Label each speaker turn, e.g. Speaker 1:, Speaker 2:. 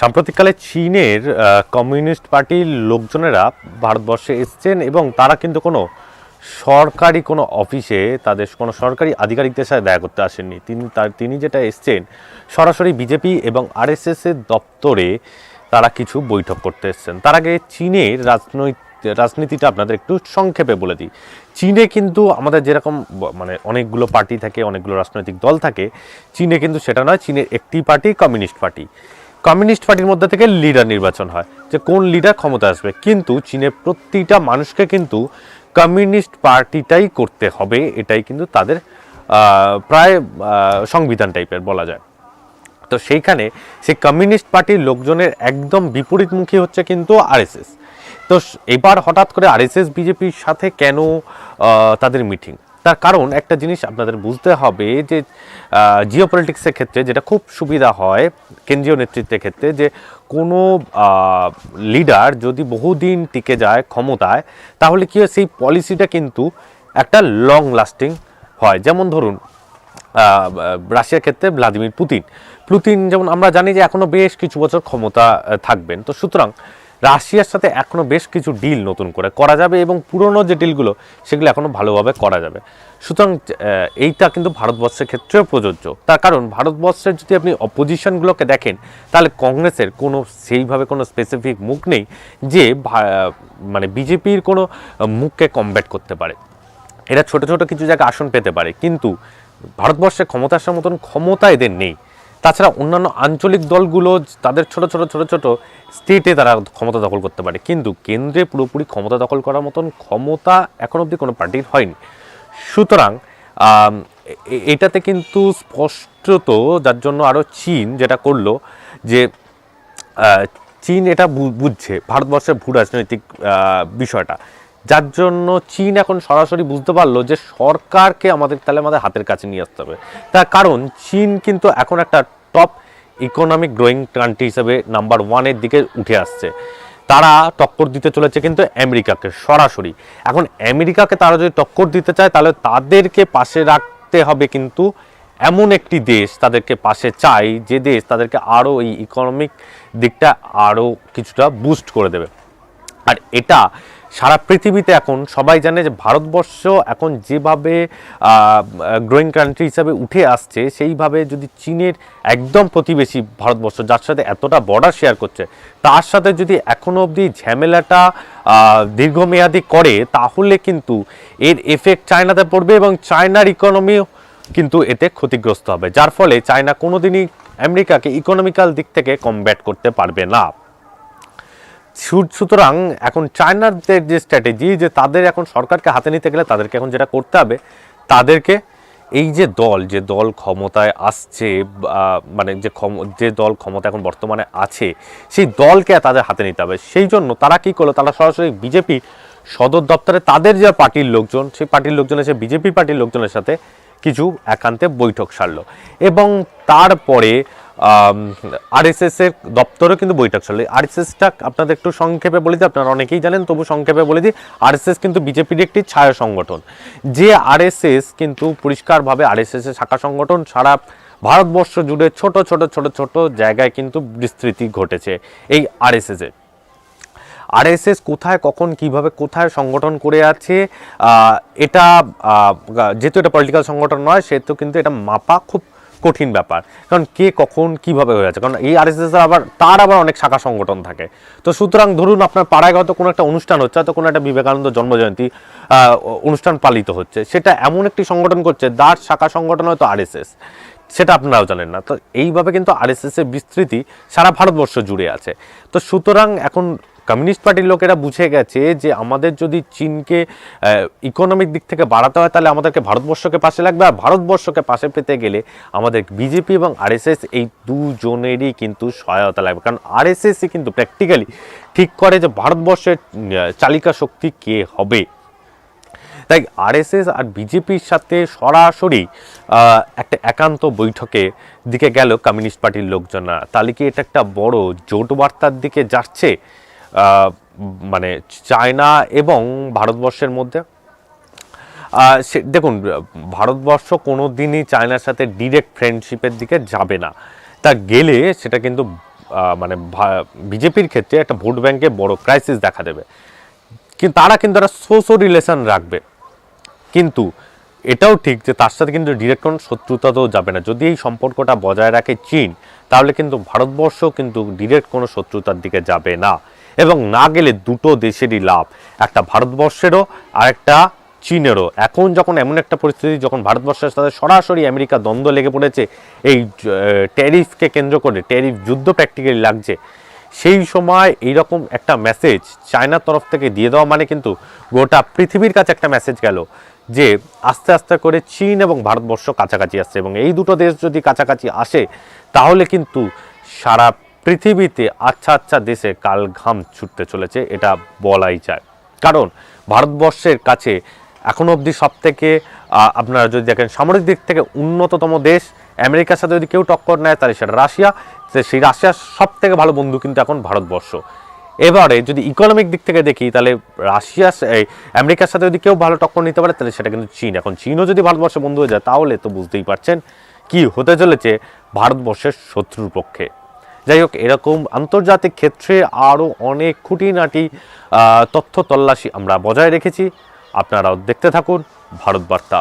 Speaker 1: সাম্প্রতিককালে চীনের কমিউনিস্ট পার্টির লোকজনেরা ভারতবর্ষে এসছেন এবং তারা কিন্তু কোনো সরকারি কোনো অফিসে, তাদের কোনো সরকারি আধিকারিকদের সাথে দেখা করতে আসেননি। তিনি তার, তিনি যেটা এসছেন, সরাসরি বিজেপি এবং আরএসএস এর দপ্তরে তারা কিছু বৈঠক করতে এসছেন। তার আগে চীনের রাজনৈতিক রাজনীতিটা আপনাদের একটু সংক্ষেপে বলে দিই। চীনে কিন্তু আমাদের যেরকম মানে অনেকগুলো পার্টি থাকে, অনেকগুলো রাজনৈতিক দল থাকে, চীনে কিন্তু সেটা নয়, চীনের একটি পার্টি কমিউনিস্ট পার্টি। কমিউনিস্ট পার্টির মধ্যে থেকে লিডার নির্বাচন হয়, যে কোন লিডার ক্ষমতা আসবে। কিন্তু চীনের প্রতিটা মানুষকে কিন্তু কমিউনিস্ট পার্টিটাই করতে হবে, এটাই কিন্তু তাদের প্রায় সংবিধান টাইপের বলা যায়। তো সেইখানে সেই কমিউনিস্ট পার্টির লোকজনের একদম বিপরীতমুখী হচ্ছে কিন্তু আরএসএস। তো এবার হঠাৎ করে আরএসএস, বিজেপির সাথে কেন তাদের মিটিং? তার কারণ একটা জিনিস আপনাদের বুঝতে হবে যে জিও পলিটিক্সের ক্ষেত্রে যেটা খুব সুবিধা হয় কেন্দ্রীয় নেতৃত্বের ক্ষেত্রে যে, কোনো লিডার যদি বহুদিন টিকে যায় ক্ষমতায়, তাহলে কি হয় সেই পলিসিটা কিন্তু একটা লং লাস্টিং হয়। যেমন ধরুন রাশিয়ার ক্ষেত্রে ভ্লাদিমির পুতিন। পুতিন যেমন আমরা জানি যে এখনও বেশ কিছু বছর ক্ষমতা থাকবেন। তো সুতরাং রাশিয়ার সাথে এখনও বেশ কিছু ডিল নতুন করে করা যাবে এবং পুরনো যে ডিলগুলো সেগুলো এখনও ভালোভাবে করা যাবে। সুতরাং এইটা কিন্তু ভারতবর্ষের ক্ষেত্রেও প্রযোজ্য। তার কারণ, ভারতবর্ষের যদি আপনি অপোজিশনগুলোকে দেখেন, তাহলে কংগ্রেসের কোনো, সেইভাবে কোনো স্পেসিফিক মুখ নেই যে মানে বিজেপির কোনো মুখকে কমব্যাট করতে পারে। এরা ছোট ছোট কিছু জায়গায় আসন পেতে পারে, কিন্তু ভারতবর্ষে ক্ষমতা আসার মতন ক্ষমতা এদের নেই। তাছাড়া অন্যান্য আঞ্চলিক দলগুলো তাদের ছোট ছোট ছোট ছোট স্টেটে তারা ক্ষমতা দখল করতে পারে। কিন্তু কেন্দ্রে পুরোপুরি ক্ষমতা দখল করার মতন ক্ষমতা এখন অবধি কোনো পার্টির হয়নি। সুতরাং এটাতে কিন্তু স্পষ্টত যার জন্য আরও চীন যেটা করল যে চীন এটা বুঝছে, ভারতবর্ষের ভূ রাজনৈতিক বিষয়টা। যার জন্য চীন এখন সরাসরি বুঝতে পারল যে সরকারকে আমাদের তাহলে আমাদের হাতের কাছে নিয়ে আসতে হবে। তার কারণ, চীন কিন্তু এখন একটা টপ ইকোনমিক গ্রোয়িং কান্ট্রি হিসেবে নাম্বার ওয়ানের দিকে উঠে আসছে। তারা টক্কর দিতে চলেছে কিন্তু আমেরিকাকে সরাসরি। এখন আমেরিকাকে তারা যদি টক্কর দিতে চায়, তাহলে তাদেরকে পাশে রাখতে হবে কিন্তু এমন একটি দেশ তাদেরকে পাশে চাই, যে দেশ তাদেরকে আরও এই ইকোনমিক দিকটা আরও কিছুটা বুস্ট করে দেবে। আর এটা সারা পৃথিবীতে এখন সবাই জানে যে ভারতবর্ষ এখন যেভাবে গ্রোয়িং কান্ট্রি হিসাবে উঠে আসছে, সেইভাবে যদি চীনের একদম প্রতিবেশী ভারতবর্ষ, যার সাথে এতটা বর্ডার শেয়ার করছে, তার সাথে যদি এখনও অবধি ঝামেলাটা দীর্ঘমেয়াদী করে, তাহলে কিন্তু এর এফেক্ট চায়নাতে পড়বে এবং চায়নার ইকোনমিও কিন্তু এতে ক্ষতিগ্রস্ত হবে। যার ফলে চায়না কোনোদিনই আমেরিকাকে ইকোনমিক্যাল দিক থেকে কমব্যাট করতে পারবে না। সুতরাং এখন চায়নাদের যে স্ট্র্যাটেজি যে তাদের এখন সরকারকে হাতে নিতে গেলে তাদেরকে এখন যেটা করতে হবে, তাদেরকে এই যে দল যে দল ক্ষমতায় আসছে মানে যে ক্ষম- যে দল ক্ষমতা এখন বর্তমানে আছে, সেই দলকে তাদের হাতে নিতে হবে। সেই জন্য তারা কি করল, তারা সরাসরি বিজেপি সদর দপ্তরে তাদের যে পার্টির লোকজন, সেই পার্টির লোকজন এসে বিজেপি পার্টির লোকজনের সাথে কিছু একান্তে বৈঠক সারলো। এবং তারপরে আরএসএস এর দপ্তরে কিন্তু বৈঠক চলে। আরএসএসটা আপনাদের একটু সংক্ষেপে বলে দিই, আপনারা অনেকেই জানেন, তবু সংক্ষেপে বলে দিই আরএসএস কিন্তু বিজেপির একটি ছায়া সংগঠন। যে আরএসএস কিন্তু পরিষ্কারভাবে আরএসএস এর শাখা সংগঠন সারা ভারতবর্ষ জুড়ে ছোট ছোট ছোট ছোট জায়গায় কিন্তু বিস্তৃতি ঘটেছে এই আরএসএস এর। আরএসএস কোথায়, কখন, কীভাবে, কোথায় সংগঠন করে আছে এটা যেহেতু এটা পলিটিক্যাল সংগঠন নয়, সেহেতু কিন্তু এটা মাপা খুব কঠিন ব্যাপার। কারণ কে কখন কীভাবে হয়ে আছে? কারণ এই আরএসএস আবার, তার আবার অনেক শাখা সংগঠন থাকে। তো সুতরাং ধরুন আপনার পাড়ায় হয়তো কোনো একটা অনুষ্ঠান হচ্ছে, হয়তো কোনো একটা বিবেকানন্দ জন্মজয়ন্তী অনুষ্ঠান পালিত হচ্ছে। সেটা এমন একটি সংগঠন করছে, যার শাখা সংগঠন হয়তো আরএসএস সেটা আপনারাও জানেন না। তো এইভাবে কিন্তু আরএসএস এর বিস্তৃতি সারা ভারতবর্ষ জুড়ে আছে। তো সুতরাং এখন কমিউনিস্ট পার্টির লোকেরা বুঝে গেছে যে আমাদের যদি চীনকে ইকোনমিক দিক থেকে বাড়াতে হয়, তাহলে আমাদেরকে ভারতবর্ষকে পাশে লাগবে। আর ভারতবর্ষকে পাশে পেতে গেলে আমাদের বিজেপি এবং আরএসএস এই দুজনেরই কিন্তু সহায়তা লাগবে। কারণ আরএসএসই কিন্তু প্র্যাকটিক্যালি ঠিক করে যে ভারতবর্ষের চালিকা শক্তি কে হবে। তাই আরএসএস আর বিজেপির সাথে সরাসরি একটা একান্ত বৈঠকে দিকে গেল কমিউনিস্ট পার্টির লোকজনরা। তাহলে কি এটা একটা বড় জোট বার্তার দিকে যাচ্ছে? মানে চায়না এবং ভারতবর্ষের মধ্যে সে- দেখুন, ভারতবর্ষ কোনো দিনই চায়নার সাথে ডিরেক্ট ফ্রেন্ডশিপের দিকে যাবে না। তা গেলে সেটা কিন্তু মানে বিজেপির ক্ষেত্রে একটা ভোট ব্যাংকে বড় ক্রাইসিস দেখা দেবে। কিন্তু তারা কিন্তু একটা সোশো রিলেশন রাখবে। কিন্তু এটাও ঠিক যে তার সাথে কিন্তু ডিরেক্ট কোনো শত্রুতা তো যাবে না। যদি এই সম্পর্কটা বজায় রাখে চীন, তাহলে কিন্তু ভারতবর্ষ কিন্তু ডিরেক্ট কোনো শত্রুতার দিকে যাবে না। এবং না গেলে দুটো দেশেরই লাভ। একটা ভারতবর্ষেরও আর একটা চীনেরও। এখন যখন এমন একটা পরিস্থিতি, যখন ভারতবর্ষের সাথে সরাসরি আমেরিকা দ্বন্দ্ব লেগে পড়েছে, এই ট্যারিফকে কেন্দ্র করে ট্যারিফ যুদ্ধ প্র্যাকটিক্যালি লাগছে, সেই সময় এইরকম একটা মেসেজ চায়নার তরফ থেকে দিয়ে দেওয়া মানে কিন্তু গোটা পৃথিবীর কাছে একটা মেসেজ গেল যে, আস্তে আস্তে করে চীন এবং ভারতবর্ষ কাছাকাছি আসছে এবং এই দুটো দেশ যদি কাছাকাছি আসে, তাহলে কিন্তু সারা পৃথিবীতে আচ্ছা আচ্ছা দেশে কাল ঘাম ছুটতে চলেছে, এটা বলাই যায়। কারণ ভারতবর্ষের কাছে এখনও অবধি সব থেকে আপনারা যদি দেখেন সামরিক দিক থেকে উন্নততম দেশ, আমেরিকার সাথে যদি কেউ টক্কর নেয়, তাহলে সেটা রাশিয়া। সেই রাশিয়ার সব থেকে ভালো বন্ধু কিন্তু এখন ভারতবর্ষ। এবারে যদি ইকোনমিক দিক থেকে দেখি, তাহলে রাশিয়া আমেরিকার সাথে যদি কেউ ভালো টক্কর নিতে পারে, তাহলে সেটা কিন্তু চীন। এখন চীনও যদি ভারতবর্ষে বন্ধু হয়ে যায়, তাহলে তো বুঝতেই পারছেন কি হতে চলেছে ভারতবর্ষের শত্রুর পক্ষে। যাই হোক, এরকম আন্তর্জাতিক ক্ষেত্রে আরও অনেক খুঁটিনাটি তথ্য তল্লাশি আমরা বজায় রেখেছি। আপনারাও দেখতে থাকুন ভারত বার্তা।